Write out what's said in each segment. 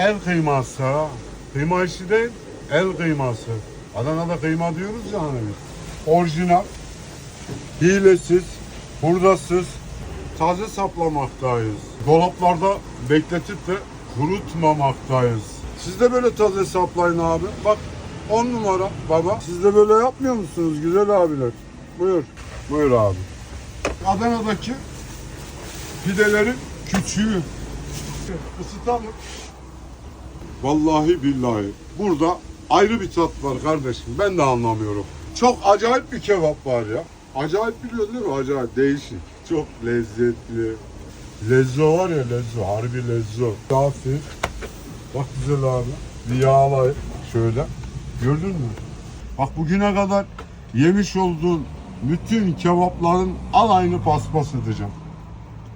el kıyması. Kıyma işi değil, el kıyması. Adana'da kıyma diyoruz ya hani biz. Orijinal, hilesiz, hurdasız, taze saplamaktayız. Dolaplarda bekletip de kurutmamaktayız. Siz de böyle taze saplayın abi. Bak 10 numara baba. Siz de böyle yapmıyor musunuz güzel abiler? Buyur. Buyur abi. Adana'daki pidelerin küçüğü. Isıtalım. Vallahi billahi. Burada ayrı bir tat var kardeşim. Ben de anlamıyorum. Çok acayip bir kebap var ya. Acayip biliyorsun değil mi? Acayip değişik. Çok lezzetli. Lezzo var ya lezzo. Harbi lezzo. Hafif. Bak güzel abi. Bir yağla şöyle. Gördün mü? Bak bugüne kadar yemiş olduğun bütün kebapların alayını paspas edeceğim.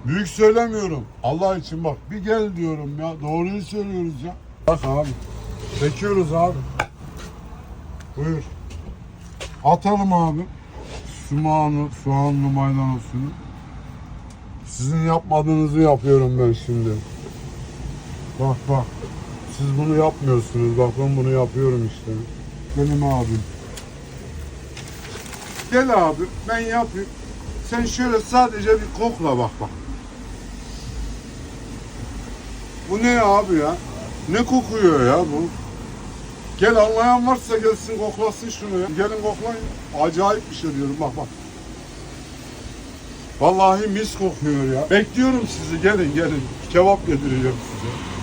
Büyük söylemiyorum. Allah için bak bir gel diyorum ya. Doğruyu söylüyoruz ya. Bak abi. Çekiyoruz abi. Buyur. Atalım abi. Sumağını, soğanlı maydanozunu. Sizin yapmadığınızı yapıyorum ben şimdi. Bak bak. Siz bunu yapmıyorsunuz. Bak ben bunu yapıyorum işte. Benim abim. Gel abi ben yapayım. Sen şöyle sadece bir kokla bak bak. Bu ne abi ya? Ne kokuyor ya bu? Gel anlayan varsa gelsin koklasın şunu ya. Gelin koklayın. Acayip bir şey diyorum bak bak. Vallahi mis kokuyor ya. Bekliyorum sizi gelin gelin. Kebap yedireceğim size.